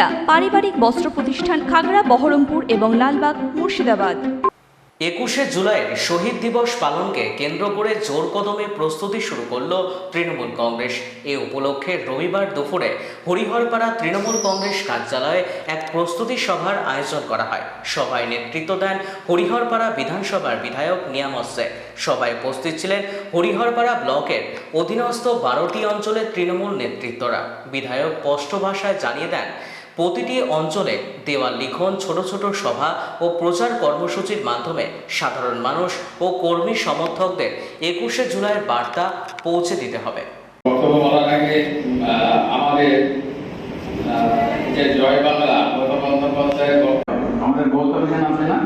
মহিলা পারিবারিক বস্ত্র প্রতিষ্ঠান খাগড়া, বহরমপুর এবং লালবাগ, মুর্শিদাবাদ। একুশে জুলাইয়ের শহীদ দিবস পালনকে কেন্দ্র করে জোর কদমে প্রস্তুতি শুরু করল তৃণমূল কংগ্রেস। এ উপলক্ষে রবিবার দুপুরে হরিহরপাড়া তৃণমূল কংগ্রেস কার্যালয়ে এক প্রস্তুতি সভার আয়োজন করা হয়। সভায় নেতৃত্ব দেন হরিহরপাড়া বিধানসভার বিধায়ক নিয়ামত শেখ। সভায় উপস্থিত ছিলেন হরিহরপাড়া ব্লকের অধীনস্থ বারোটি অঞ্চলের তৃণমূল নেতৃত্বরা। বিধায়ক স্পষ্ট ভাষায় জানিয়ে দেন প্রতিটি অঞ্চলে দেওয়াল লিখন ছোট ছোট সভা ও প্রচার কর্মসূচির মাধ্যমে সাধারণ মানুষ ও কর্মী সমর্থকদের একুশে জুলাইয়ের বার্তা পৌঁছে দিতে হবে। বক্তব্য বলার আগে আমাদের যে জয় বাংলা আমাদের গৌতম সেন আছে না?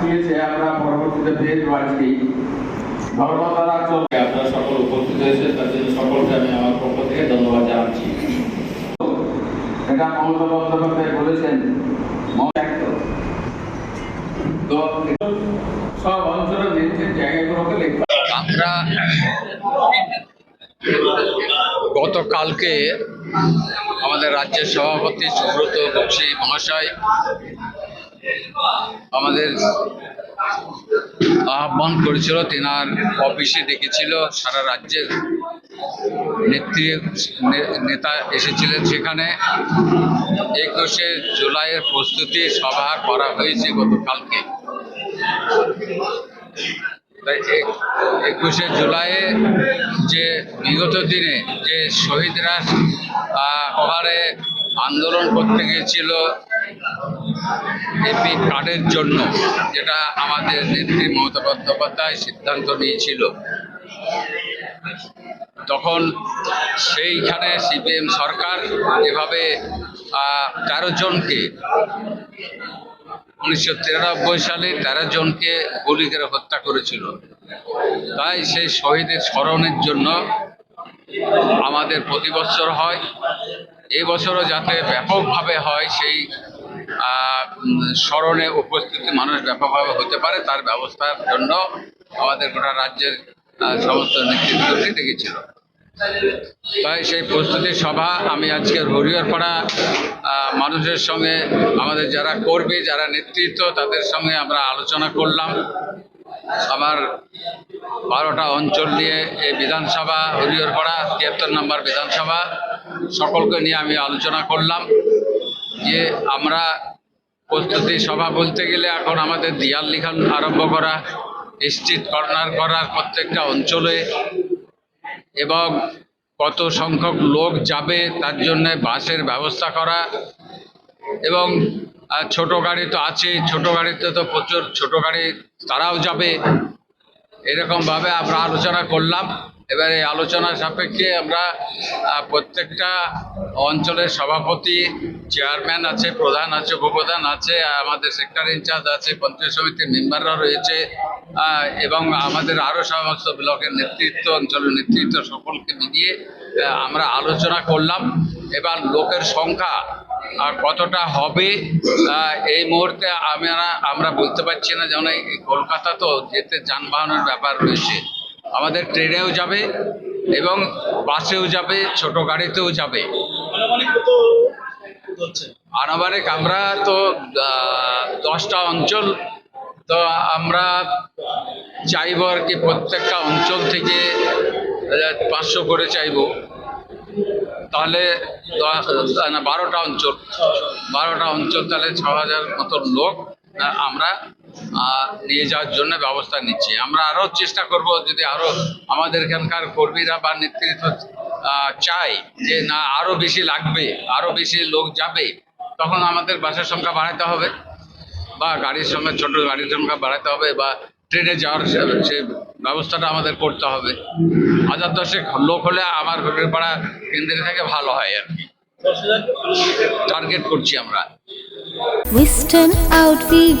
পাঠিয়েছে আমরা পরবর্তীতে পেয়ে আজকে ধর্ম দ্বারা চলবে আপনারা সকল উপস্থিত হয়েছে তার জন্য সকলকে আমি আমার পক্ষ থেকে ধন্যবাদ জানাচ্ছি। এটা মমতা বন্দ্যোপাধ্যায় বলেছেন। তো সব অঞ্চলের নির্দিষ্ট জায়গাগুলোকে আমরা গতকালকে আমাদের রাজ্যের সভাপতি সুব্রত বক্সী মহাশয় আমাদের আহ্বান করেছিল, তেনার অফিসে ডেকেছিল, সারা রাজ্যের নেত্রী নেতা এসেছিলেন সেখানে। একুশে জুলাইয়ের প্রস্তুতি সভা করা হয়েছে গতকালকে। একুশে জুলাইয়ে যে বিগত দিনে যে শহীদরা ওখানে আন্দোলন করতে গিয়েছিল এপি কার্ডের জন্য যেটা আমাদের নেত্রী মমতা বন্দ্যোপাধ্যায় সিদ্ধান্ত নিয়েছিল। তখন সেইখানে সিপিএম সরকার এভাবে তেরো জনকে উনিশশো তিরানব্বই সালে তেরো জনকে গুলি করে হত্যা করেছিল। তাই সেই শহীদের স্মরণের জন্য আমাদের প্রতি বছর হয়। এবছরও যাতে ব্যাপকভাবে হয় সেই স্মরণে উপস্থিতি মানুষ ব্যাপকভাবে হতে পারে তার ব্যবস্থার জন্য আমাদের গোটা রাজ্যের সমস্ত নেতৃত্বকে ডেকেছিল তাই সেই প্রস্তুতি সভা আমি আজকে হরিহরপাড়া আহ, মানুষের সঙ্গে আমাদের যারা কর্মী যারা নেতৃত্ব তাদের সঙ্গে আমরা আলোচনা করলাম। আমার বারোটা অঞ্চল নিয়ে এই বিধানসভা হরিহরপাড়া তিয়াত্তর নম্বর বিধানসভা সকলকে নিয়ে আমি আলোচনা করলাম যে আমরা প্রস্তুতি সভা বলতে গেলে এখন আমাদের দিয়াল লিখন আরম্ভ করা স্ট্রিট কর্নার করার প্রত্যেকটা অঞ্চলে। এবং কত সংখ্যক লোক যাবে তার জন্য বাসের ব্যবস্থা করা। এবং ছোট গাড়ি তো আছেই, ছোট গাড়িতে তো প্রচুর ছোট গাড়ি, তারাও যাবে। এরকমভাবে আমরা আলোচনা করলাম। এবারে এই আলোচনার সাপেক্ষে আমরা প্রত্যেকটা অঞ্চলের সভাপতি, চেয়ারম্যান আছে, প্রধান আছে, উপপ্রধান আছে, আমাদের সেক্টর ইনচার্জ আছে, পঞ্চায়েত সমিতির মেম্বাররা রয়েছে এবং আমাদের আরও সমস্ত ব্লকের নেতৃত্ব, অঞ্চলের নেতৃত্ব সকলকে মিলিয়ে আমরা আলোচনা করলাম। এবার লোকের সংখ্যা, আর কতটা হবে এই মুহূর্তে আমরা আমরা বলতে পারছি না, যেমন কলকাতা তো যেতে যানবাহনের ব্যাপার রয়েছে। আমাদের ট্রেনেও যাবে এবং বাসেও যাবে, ছোট গাড়িতেও যাবে। আনুমানিক আমরা তো দশটা অঞ্চল, তো আমরা চাইব আর কি প্রত্যেকটা অঞ্চল থেকে পাঁচশো করে চাইব। তাহলে বারোটা অঞ্চল। বারোটা অঞ্চল তাহলে ছ হাজার মতন লোক আমরা নিয়ে যাওয়ার জন্য ব্যবস্থা নিচ্ছি। আমরা আরও চেষ্টা করব যদি আরও আমাদের এখানকার কর্মীরা বা নেতৃত্ব আহ, চাই যে না আরও বেশি লাগবে আরও বেশি লোক যাবে তখন আমাদের বাসের সংখ্যা বাড়াতে হবে বা গাড়ির সঙ্গে ছোট গাড়ির সংখ্যা বাড়াতে হবে বা ট্রেনে যাওয়ার সে- ব্যবস্থাটা আমাদের করতে হবে। হাজার দশেক লোক হলে আমার ঘরের পাড়া কেন্দ্রে থেকে ভালো হয় আর কি। টার্গেট করছি আমরা। Western outfit